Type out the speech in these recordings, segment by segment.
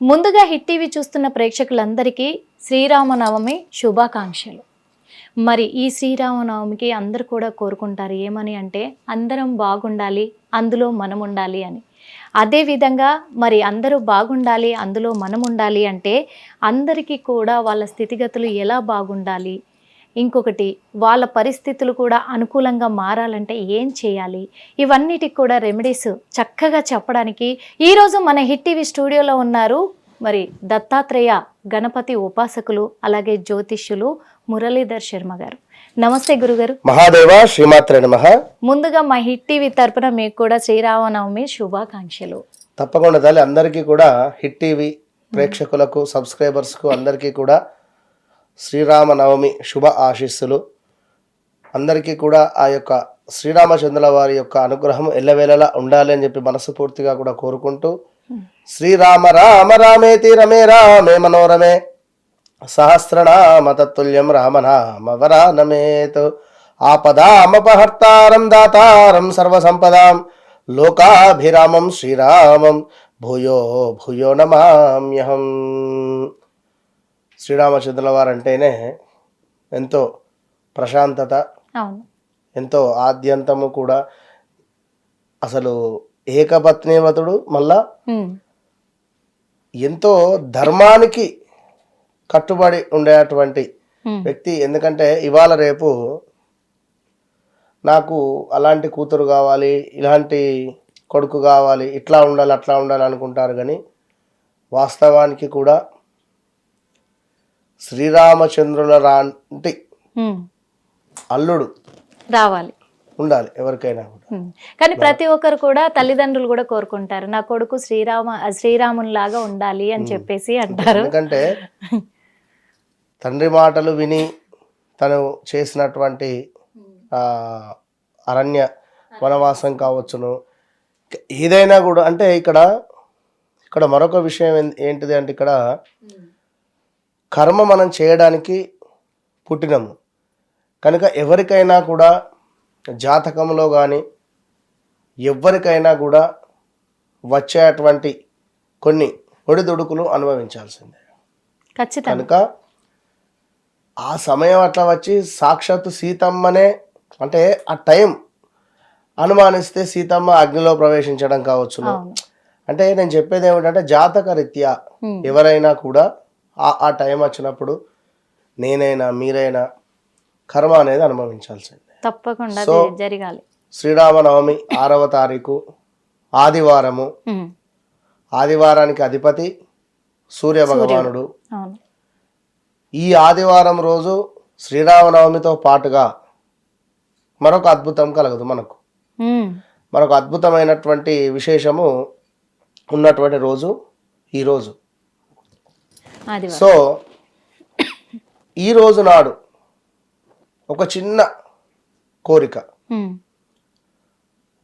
ముందుగా hit TV చూస్తున్న ప్రేక్షకులందరికీ శ్రీరామనవమి శుభాకాంక్షలు. మరి ఈ శ్రీరామనవమికి అందరు కూడా కోరుకుంటారు ఏమని అంటే అందరం బాగుండాలి అందులో మనం ఉండాలి అని. అదేవిధంగా మరి అందరూ బాగుండాలి అందులో మనం ఉండాలి అంటే అందరికీ కూడా వాళ్ళ స్థితిగతులు ఎలా బాగుండాలి ఇంకొకటి వాళ్ళ పరిస్థితులు కూడా అనుకూలంగా మారాలంటే ఏం చేయాలి? ఇవన్నిటికి కూడా రెమెడీస్ చక్కగా చెప్పడానికి ఈరోజు మన హిట్ టీవీ స్టూడియోలో ఉన్నారు మరి దత్తాత్రేయ గణపతి ఉపాసకులు అలాగే జ్యోతిష్యులు మురళీధర్ శర్మ గారు. నమస్తే గురుగారు. మహాదేవ శ్రీమాత్రే నమ. ముందుగా మా హిట్ టీవీ తరపున మీకు కూడా శ్రీరామనవమి శుభాకాంక్షలు. తప్పకుండా తల్లి అందరికీ కూడా హిట్ టీవీ ప్రేక్షకులకు సబ్స్క్రైబర్స్కు అందరికీ కూడా శ్రీరామనవమి శుభ ఆశీస్సులు. అందరికీ కూడా ఆ యొక్క శ్రీరామచంద్రుల వారి యొక్క అనుగ్రహం ఎల్లవేళలా ఉండాలి అని చెప్పి మనస్ఫూర్తిగా కూడా కోరుకుంటూ శ్రీరామ రామ రామేతి రమే రామే మనోరమే సహస్రనామ తత్తుల్యం రామనామ వరానమేత్ ఆపదామపహర్తారం దాతారం సర్వసంపదాం లోకాభిరామం శ్రీరామం భూయో భూయో నమామ్యహం. శ్రీరామచంద్రుల వారు అంటేనే ఎంతో ప్రశాంతత ఎంతో ఆద్యంతము కూడా. అసలు ఏకపత్నివతుడు మళ్ళా ఎంతో ధర్మానికి కట్టుబడి ఉండేటువంటి వ్యక్తి. ఎందుకంటే ఇవాళ రేపు నాకు అలాంటి కూతురు కావాలి ఇలాంటి కొడుకు కావాలి ఇట్లా ఉండాలి అట్లా ఉండాలి అనుకుంటారు కానీ వాస్తవానికి కూడా శ్రీరామచంద్రుల లాంటి అల్లుడు రావాలి. ఉండాలి ఎవరికైనా కూడా. కానీ ప్రతి ఒక్కరు కూడా తల్లిదండ్రులు కూడా కోరుకుంటారు నా కొడుకు శ్రీరామ శ్రీరామునిలాగా ఉండాలి అని చెప్పేసి అంటారు. ఎందుకంటే తండ్రి మాటలు విని తను చేసినటువంటి ఆ, అరణ్య వనవాసం కావచ్చును. ఏదైనా కూడా అంటే ఇక్కడ ఇక్కడ మరొక విషయం ఏంటిది అంటే ఇక్కడ కర్మ మనం చేయడానికి పుట్టినము. కనుక ఎవరికైనా కూడా జాతకంలో కానీ ఎవరికైనా కూడా వచ్చేటువంటి కొన్ని ఒడిదుడుకులు అనుభవించాల్సిందే. ఖచ్చితంగా. కనుక ఆ సమయం అట్లా వచ్చి సాక్షాత్తు సీతమ్మనే అంటే ఆ టైం అనుమానిస్తే సీతమ్మ అగ్నిలో ప్రవేశించడం కావచ్చును. అవును. అంటే నేను చెప్పేది ఏమిటంటే జాతక రీత్యా ఎవరైనా కూడా ఆ ఆ టైం వచ్చినప్పుడు నేనైనా మీరైనా కర్మ అనేది అనుభవించాల్సిందే. తప్పకుండా జరగాలి. శ్రీరామనవమి ఆరవ తారీఖు ఆదివారము. ఆదివారానికి అధిపతి సూర్య భగవానుడు ఈ ఆదివారం రోజు శ్రీరామనవమితో పాటుగా మరొక అద్భుతం కలగదు మనకు. మరొక అద్భుతమైనటువంటి విశేషము ఉన్నటువంటి రోజు ఈ రోజు. ఆదివారం సో ఈ రోజు నాడు ఒక చిన్న కోరిక.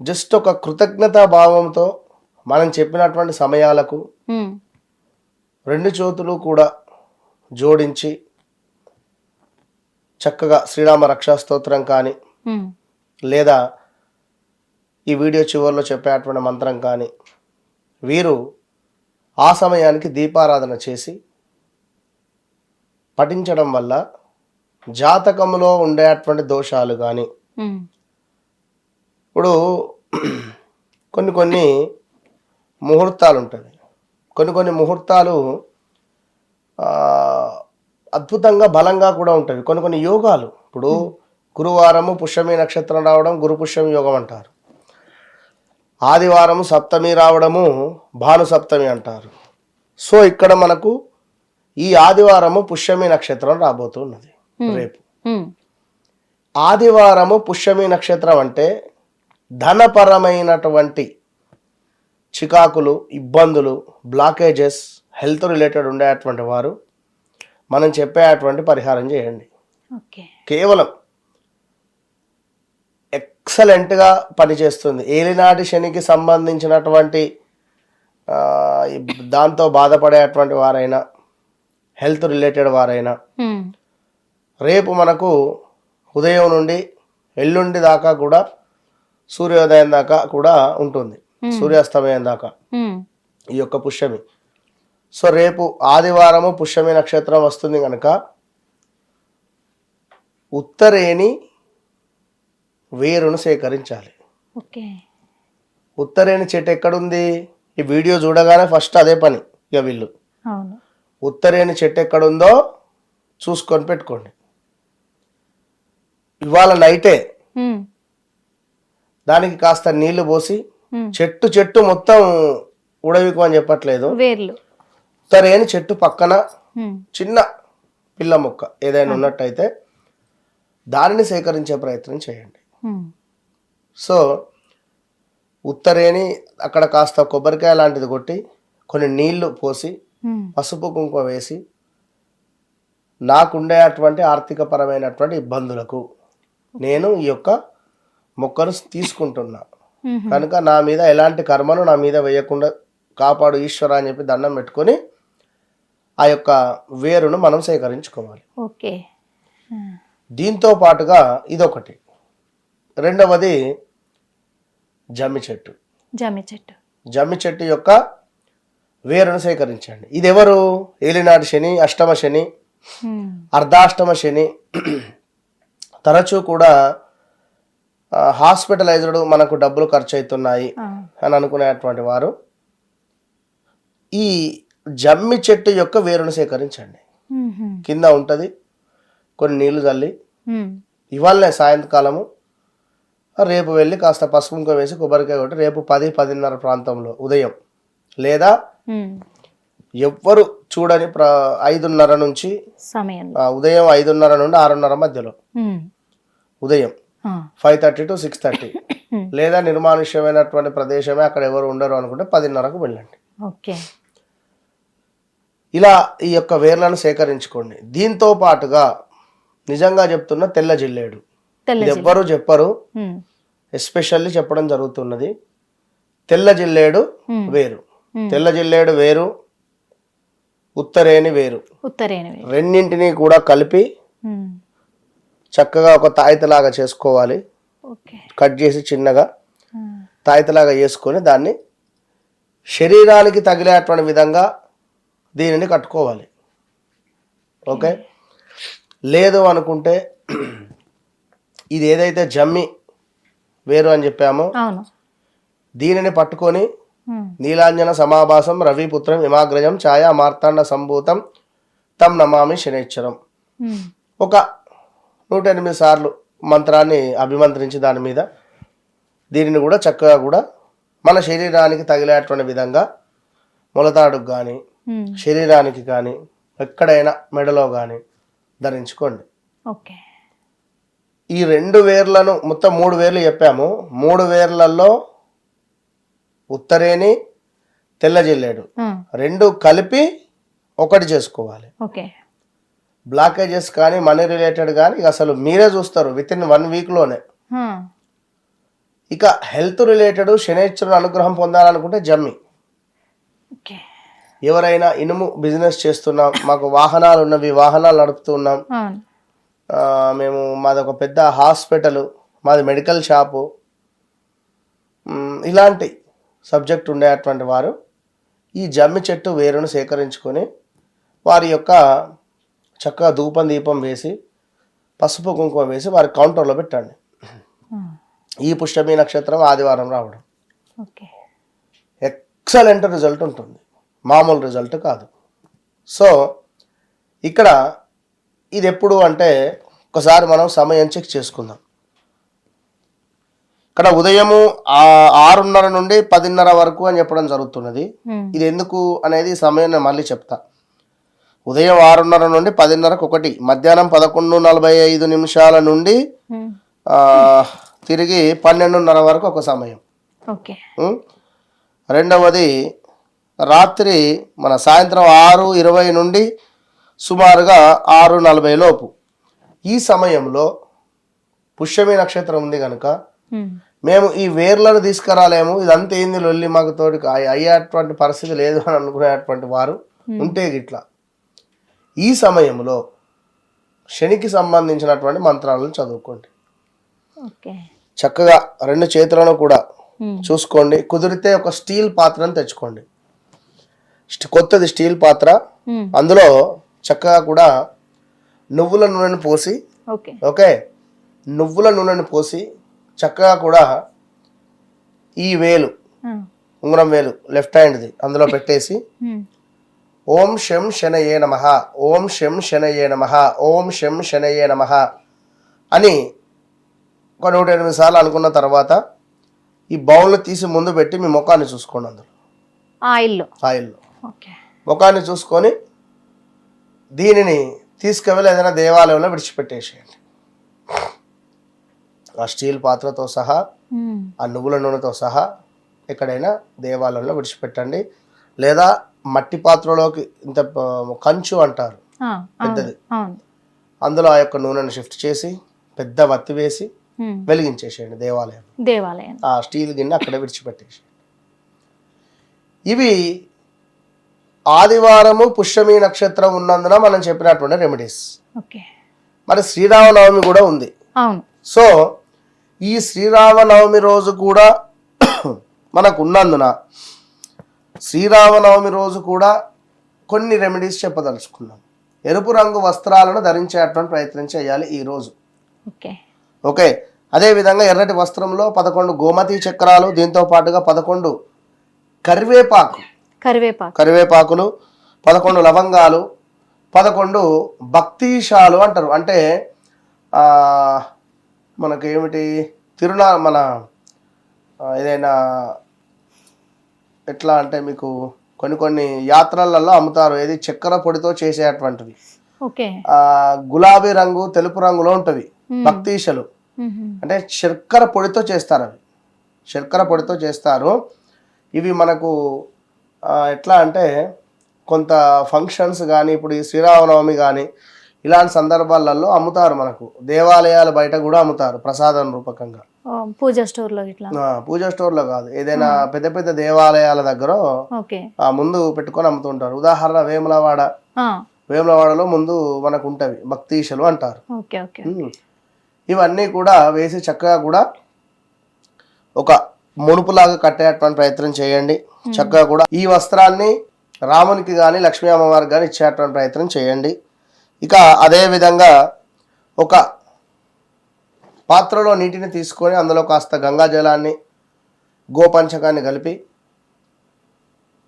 జస్ట్ ఒక కృతజ్ఞతా భావంతో మనం చెప్పినటువంటి సమయాలకు రెండు చేతులు కూడా జోడించి చక్కగా శ్రీరామ రక్షా స్తోత్రం కానీ లేదా ఈ వీడియో చివరిలో చెప్పేటువంటి మంత్రం కానీ వీరు ఆ సమయానికి దీపారాధన చేసి పఠించడం వల్ల జాతకంలో ఉండేటువంటి దోషాలు కానీ ఇప్పుడు కొన్ని కొన్ని ముహూర్తాలు ఉంటుంది కొన్ని కొన్ని ముహూర్తాలు అద్భుతంగా బలంగా కూడా ఉంటాయి కొన్ని కొన్ని యోగాలు. ఇప్పుడు గురువారము పుష్యమి నక్షత్రం రావడం గురు పుష్యమి యోగం అంటారు. ఆదివారము సప్తమి రావడము భాను సప్తమి అంటారు. సో ఇక్కడ మనకు ఈ ఆదివారము పుష్యమి నక్షత్రం రాబోతున్నది రేపు. ఆదివారము పుష్యమి నక్షత్రం అంటే ధనపరమైనటువంటి చికాకులు ఇబ్బందులు బ్లాకేజెస్ హెల్త్ రిలేటెడ్ ఉండేటువంటి వారు మనం చెప్పేటువంటి పరిహారం చేయండి. కేవలం ఎక్సలెంట్గా పనిచేస్తుంది. ఏలినాటి శనికి సంబంధించినటువంటి దాంతో బాధపడేటువంటి వారైనా హెల్త్ రిలేటెడ్ వారైనా. రేపు మనకు ఉదయం నుండి ఎల్లుండి దాకా కూడా సూర్యోదయం దాకా కూడా ఉంటుంది. సూర్యాస్తమయం దాకా. ఈ యొక్క పుష్యమి. సో రేపు ఆదివారము పుష్యమి నక్షత్రం వస్తుంది కనుక ఉత్తరేణి వేరును సేకరించాలి. ఓకే. ఉత్తరేణి చెట్టు ఎక్కడుంది? ఈ వీడియో చూడగానే ఫస్ట్ అదే పని ఇక వీళ్ళు. ఉత్తరేణి చెట్టు ఎక్కడుందో చూసుకొని పెట్టుకోండి. ఇవాళ నైటే దానికి కాస్త నీళ్ళు పోసి. చెట్టు చెట్టు మొత్తం ఉడవికు అని చెప్పట్లేదు. ఉత్తరేణి చెట్టు పక్కన చిన్న పిల్ల మొక్క ఏదైనా ఉన్నట్టయితే దానిని సేకరించే ప్రయత్నం చేయండి. సో ఉత్తరేణి అక్కడ కాస్త కొబ్బరికాయ లాంటిది కొట్టి కొన్ని నీళ్ళు పోసి పసుపు కుంకుమ వేసి నాకుండే అటువంటి ఆర్థికపరమైనటువంటి ఇబ్బందులకు నేను ఈ యొక్క మొక్కను తీసుకుంటున్నా. కనుక నా మీద ఎలాంటి కర్మను నా మీద వేయకుండా కాపాడు ఈశ్వర అని చెప్పి దండం పెట్టుకొని ఆ యొక్క వేరును మనం సేకరించుకోవాలి. ఓకే. దీంతో పాటుగా ఇదొకటి. రెండవది జమ్మి చెట్టు. జమ్మి చెట్టు. జమ్మి చెట్టు యొక్క వేరును సేకరించండి. ఇది ఎవరు ఏలినాటి శని అష్టమ శని అర్ధాష్టమ శని. తరచూ కూడా హాస్పిటలైజ్డ్ మనకు డబ్బులు ఖర్చు అవుతున్నాయి అని అనుకునేటువంటి వారు ఈ జమ్మి చెట్టు యొక్క వేరును సేకరించండి. కింద ఉంటుంది కొన్ని నీళ్ళు చల్లి ఇవాళనే సాయంకాలము రేపు వెళ్ళి కాస్త పసుపు వేసి కొబ్బరికాయ కొట్టి రేపు పది పదిన్నర ప్రాంతంలో ఉదయం లేదా. ఎవ్వరు చూడని ప్ర ఐదున్నర నుంచి ఉదయం ఐదున్నర నుండి ఆరున్నర మధ్యలో. ఉదయం five thirty to six thirty. లేదా నిర్మానుష్యమైనటువంటి ప్రదేశమే అక్కడ ఎవరు ఉండరు అనుకుంటే పదిన్నరకు వెళ్ళండి. ఇలా ఈ యొక్క వేర్లను సేకరించుకోండి. దీంతో పాటుగా నిజంగా చెప్తున్న తెల్ల జిల్లేడు. ఎవ్వరు చెప్పరు. ఎస్పెషల్లీ చెప్పడం జరుగుతున్నది. తెల్ల జిల్లేడు. వేరు. తెల్ల జిల్లేడు వేరు ఉత్తరేణి వేరు. ఉత్తరేణి రెండింటిని కూడా కలిపి చక్కగా ఒక తాయితలాగా చేసుకోవాలి. కట్ చేసి చిన్నగా తాయితలాగా చేసుకొని దాన్ని శరీరానికి తగిలేటువంటి విధంగా దీనిని కట్టుకోవాలి. ఓకే? లేదు అనుకుంటే ఇది ఏదైతే జమ్మి వేరు అని చెప్పామో దీనిని పట్టుకొని నీలాంజన సమాభాసం రవిపుత్రం హిమాగ్రజం ఛాయా మార్తాండ సంభూతం తం నమామి శనేశ్వరం. ఒక నూట ఎనిమిది సార్లు మంత్రాన్ని అభిమంత్రించి దాని మీద దీనిని కూడా చక్కగా కూడా మన శరీరానికి తగిలేటువంటి విధంగా మొలతాడుకు కానీ శరీరానికి కానీ ఎక్కడైనా మెడలో కానీ ధరించుకోండి. ఓకే. ఈ రెండు వేర్లను మొత్తం మూడు వేర్లు చెప్పాము. మూడు వేర్లలో ఉత్తరేని తెల్ల జిల్లేడు రెండు కలిపి ఒకటి చేసుకోవాలి. ఓకే. బ్లాకేజెస్ కానీ మనీ రిలేటెడ్ కానీ అసలు మీరే చూస్తారు విత్ ఇన్ వన్ వీక్లోనే. ఇక హెల్త్ రిలేటెడ్ శనేశ్వరుడు అనుగ్రహం పొందాలనుకుంటే జమ్మి. ఎవరైనా ఇనుము బిజినెస్ చేస్తున్నాం మాకు వాహనాలు ఉన్నవి వాహనాలు నడుపుతున్నాం మేము మాది ఒక పెద్ద హాస్పిటల్ మాది మెడికల్ షాపు. ఇలాంటి సబ్జెక్ట్ ఉండేటువంటి వారు ఈ జమ్మి చెట్టు వేరును సేకరించుకొని వారి యొక్క చక్కగా ధూపం దీపం వేసి పసుపు కుంకుమ వేసి వారి కౌంటర్లో పెట్టండి. ఈ పుష్యమి నక్షత్రం ఆదివారం రావడం. ఓకే. ఎక్సలెంట్ రిజల్ట్ ఉంటుంది. మామూలు రిజల్ట్ కాదు. సో ఇక్కడ ఇది ఎప్పుడు అంటే ఒకసారి మనం సమయం చెక్ చేసుకుందాం. ఇక్కడ ఉదయము ఆరున్నర నుండి పదిన్నర వరకు అని చెప్పడం జరుగుతున్నది. ఇది ఎందుకు అనేది సమయం నేను మళ్ళీ చెప్తా. ఉదయం ఆరున్నర నుండి పదిన్నరకు ఒకటి మధ్యాహ్నం పదకొండు నలభై ఐదు నిమిషాల నుండి తిరిగి పన్నెండున్నర వరకు ఒక సమయం? రెండవది రాత్రి మన సాయంత్రం ఆరు ఇరవై నుండి సుమారుగా ఆరు నలభై లోపు. ఈ సమయంలో పుష్యమి నక్షత్రం ఉంది కనుక మేము ఈ వేర్లను తీసుకురాలేము. ఇదంతా ఏంది లొల్లి మాకు అయ్య- అయ్యేటువంటి పరిస్థితి లేదు అని అనుకునేటువంటి వారు ఉంటే గిట్లా. ఈ సమయంలో శనికి సంబంధించినటువంటి మంత్రాలను చదువుకోండి. చక్కగా రెండు చేతులను కూడా ఉమ్, చూసుకోండి. కుదిరితే ఒక స్టీల్ పాత్రను తెచ్చుకోండి. కొత్తది స్టీల్ పాత్ర. ఉమ్, అందులో చక్కగా కూడా నువ్వుల నూనెను పోసి ఓకే? నువ్వుల నూనెను పోసి చక్కగా కూడా ఈ వేలు ఉంగరం వేలు లెఫ్ట్ హ్యాండ్ది అందులో పెట్టేసి ఓం శం శనయే నమ ఓం శం శనయే నమ ఓం శం శనయే నమ అని ఒక నూట ఎనిమిది సార్లు అనుకున్న తర్వాత ఈ బౌల్ తీసి ముందు పెట్టి మీ ముఖాన్ని చూసుకోండి అందులో. ఆయిల్లో ఆయిల్లో ముఖాన్ని చూసుకొని దీనిని తీసుకువెళ్ళి ఏదైనా దేవాలయంలో విడిచిపెట్టేసేయండి. ఆ స్టీల్ పాత్రతో సహా ఆ నువ్వుల నూనెతో సహా ఎక్కడైనా దేవాలయంలో విడిచిపెట్టండి. లేదా మట్టి పాత్రలోకి ఇంత కంచు అంటారు. పెద్దది. అందులో ఆ యొక్క నూనెను షిఫ్ట్ చేసి పెద్ద వత్తి వేసి వెలిగించేసేయండి దేవాలయం. దేవాలయం. ఆ స్టీల్ గిన్నె అక్కడే విడిచిపెట్టేసి ఇవి ఆదివారము పుష్యమి నక్షత్రం ఉన్నందున మనం చెప్పినటువంటి రెమెడీస్. మరి శ్రీరామనవమి కూడా ఉంది. సో ఈ శ్రీరామనవమి రోజు కూడా మనకు ఉన్నందున శ్రీరామనవమి రోజు కూడా కొన్ని రెమెడీస్ చెప్పదలుచుకున్నాం. ఎరుపు రంగు వస్త్రాలను ధరించేటువంటి ప్రయత్నం చేయాలి ఈ రోజు. ఓకే. ఓకే. అదేవిధంగా ఎర్రటి వస్త్రంలో పదకొండు గోమతి చక్రాలు దీంతో పాటుగా పదకొండు కరివేపాకు. కరివేపాకు. కరివేపాకులు పదకొండు లవంగాలు పదకొండు భక్తీశాలు అంటారు. అంటే ఆ, మనకేమిటి? తిరునా మన ఏదైనా ఎట్లా అంటే మీకు కొన్ని కొన్ని యాత్రలలో అమ్ముతారు. ఏది చక్కెర పొడితో చేసేటువంటివి గులాబీ రంగు తెలుపు రంగులో ఉంటవి భక్తీశలు అంటే శర్కర పొడితో చేస్తారు అవి. శర్కర పొడితో చేస్తారు. ఇవి మనకు ఎట్లా అంటే కొంత ఫంక్షన్స్ కానీ ఇప్పుడు ఈ శ్రీరామనవమి కానీ ఇలాంటి సందర్భాలలో అమ్ముతారు మనకు. దేవాలయాల బయట కూడా అమ్ముతారు ప్రసాదం రూపకంగా. పూజ స్టోర్లో ఇట్లా? ఆ, పూజా స్టోర్లో కాదు. ఏదైనా పెద్ద పెద్ద దేవాలయాల దగ్గర ముందు పెట్టుకొని అమ్ముతుంటారు. ఉదాహరణ వేములవాడ. వేములవాడలో ముందు మనకు ఉంటవి భక్తీశలు అంటారు. ఇవన్నీ కూడా వేసి చక్కగా కూడా ఒక మునుపులాగా కట్టేటువంటి ప్రయత్నం చేయండి. చక్కగా కూడా ఈ వస్త్రాన్ని రామునికి కానీ లక్ష్మీ అమ్మవారికి కానీ ఇచ్చేటువంటి ప్రయత్నం చేయండి. ఇక అదే విధంగా ఒక పాత్రలో నీటిని తీసుకొని అందులో కాస్త గంగా జలాన్ని గోపంచకాన్ని కలిపి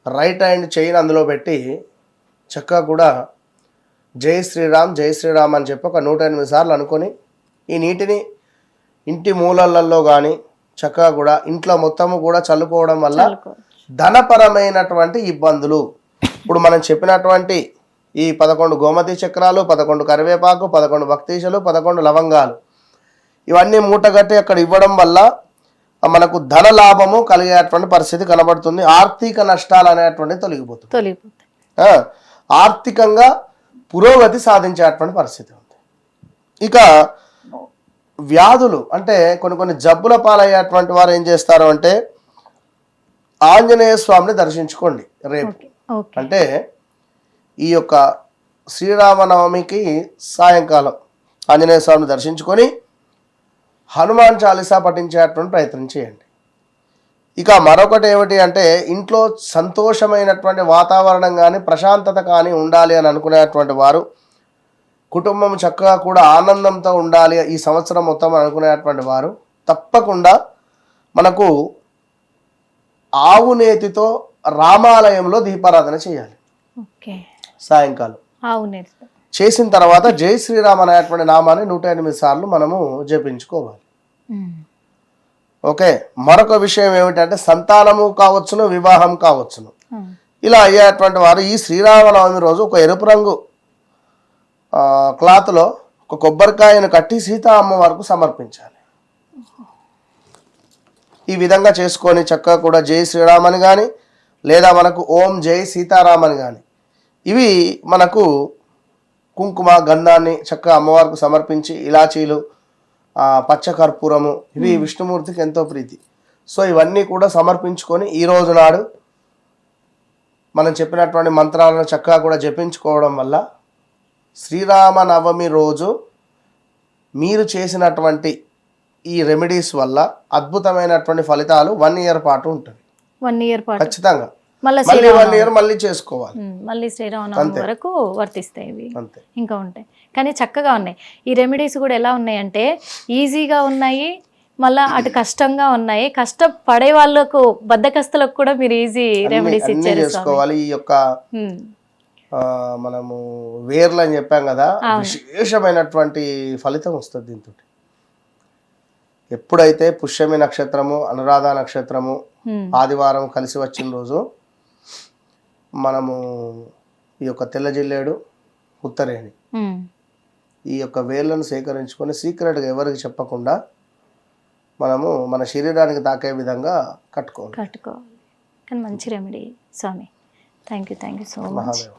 రైట్ హ్యాండ్ చైన్ అందులో పెట్టి చక్కగా కూడా జై శ్రీరామ్ జై శ్రీరామ్ అని చెప్పి ఒక నూట ఎనిమిది సార్లు అనుకొని ఈ నీటిని ఇంటి మూలలలో కానీ చక్కగా కూడా ఇంట్లో మొత్తము కూడా చల్లుకోవడం వల్ల. ధనపరమైనటువంటి ఇబ్బందులు ఇప్పుడు మనం చెప్పినటువంటి ఈ పదకొండు గోమతి చక్రాలు పదకొండు కరివేపాకు పదకొండు భక్తీశలు పదకొండు లవంగాలు. ఇవన్నీ మూటగట్టి అక్కడ ఇవ్వడం వల్ల మనకు ధన లాభము కలిగేటువంటి పరిస్థితి కనబడుతుంది. ఆర్థిక నష్టాలు అనేటువంటివి తొలగిపోతుంది. తొలగిపోతాయి. ఆ, ఆర్థికంగా పురోగతి సాధించేటువంటి పరిస్థితి ఉంది. ఇక వ్యాధులు అంటే కొన్ని కొన్ని జబ్బుల పాలయ్యేటువంటి వారు ఏం చేస్తారు అంటే ఆంజనేయ స్వామిని దర్శించుకోండి రేపు. అంటే ఈ యొక్క శ్రీరామనవమికి సాయంకాలం ఆంజనేయ స్వామిని దర్శించుకొని హనుమాన్ చాలీసా పఠించేటువంటి ప్రయత్నం చేయండి. ఇక మరొకటి ఏమిటి అంటే ఇంట్లో సంతోషమైనటువంటి వాతావరణం కానీ ప్రశాంతత కానీ ఉండాలి అని అనుకునేటువంటి వారు కుటుంబం చక్కగా కూడా ఆనందంతో ఉండాలి ఈ సంవత్సరం మొత్తం అనుకునేటువంటి వారు తప్పకుండా మనకు ఆవు నేతితో రామాలయంలో దీపారాధన చేయాలి. ఓకే. సాయంకాలం. చేసిన తర్వాత జై శ్రీరామ్ అనేటువంటి నామాన్ని నూట ఎనిమిది సార్లు మనము జపించుకోవాలి. ఓకే మరొక విషయం ఏమిటంటే సంతానము కావచ్చును వివాహం కావచ్చును. ఇలా అయ్యేటువంటి వారు ఈ శ్రీరామనవమి రోజు ఒక ఎరుపు రంగు క్లాత్లో ఒక కొబ్బరికాయను కట్టి సీతా అమ్మవారికి సమర్పించాలి. ఈ విధంగా చేసుకొని చక్కగా కూడా జై శ్రీరామ్ అని కానీ లేదా మనకు ఓం జై సీతారాం అని కానీ ఇవి మనకు కుంకుమ గంధాన్ని చక్కగా అమ్మవారికి సమర్పించి ఇలాచీలు పచ్చకర్పూరము ఇవి విష్ణుమూర్తికి ఎంతో ప్రీతి. సో ఇవన్నీ కూడా సమర్పించుకొని ఈ రోజు నాడు మనం చెప్పినటువంటి మంత్రాలను చక్కగా కూడా జపించుకోవడం వల్ల శ్రీరామ నవమి రోజు మీరు చేసినటువంటి ఈ రెమెడీస్ వల్ల అద్భుతమైనటువంటి ఫలితాలు వన్ ఇయర్ పాటు ఉంటుంది వన్ ఇయర్ పాటు. ఖచ్చితంగా. మళ్ళీ మళ్ళీ వన్ ఇయర్ మళ్ళీ చేసుకోవాలి. మళ్ళీ శ్రీరామనవమి వరకు వర్తిస్తాయి ఇవి. ఇంకా ఉంటాయి. కానీ చక్కగా ఉన్నాయి. ఈ రెమెడీస్ కూడా ఎలా ఉన్నాయి అంటే ఈజీగా ఉన్నాయి మళ్ళా అటు కష్టంగా ఉన్నాయి. కష్టపడే వాళ్ళకు బద్దకస్తులకు కూడా మీరు ఈజీ రెమెడీస్ ఇచ్చారు స్వామి. చేసుకోవాలి. ఈ యొక్క మనము వేర్లు అని చెప్పాం కదా విశేషమైనటువంటి ఫలితం వస్తుంది దీంతో ఎప్పుడైతే పుష్యమి నక్షత్రము అనురాధ నక్షత్రము ఆదివారం కలిసి వచ్చిన రోజు మనము ఈ యొక్క తెల్ల జిల్లేడు ఉత్తరేణి ఈ యొక్క వేర్లను సేకరించుకొని సీక్రెట్గా ఎవరికి చెప్పకుండా మనము మన శరీరానికి తాకే విధంగా కట్టుకోవాలి. కట్టుకోవాలి. కానీ మంచి remedy Swamy. Thank you thank you so much.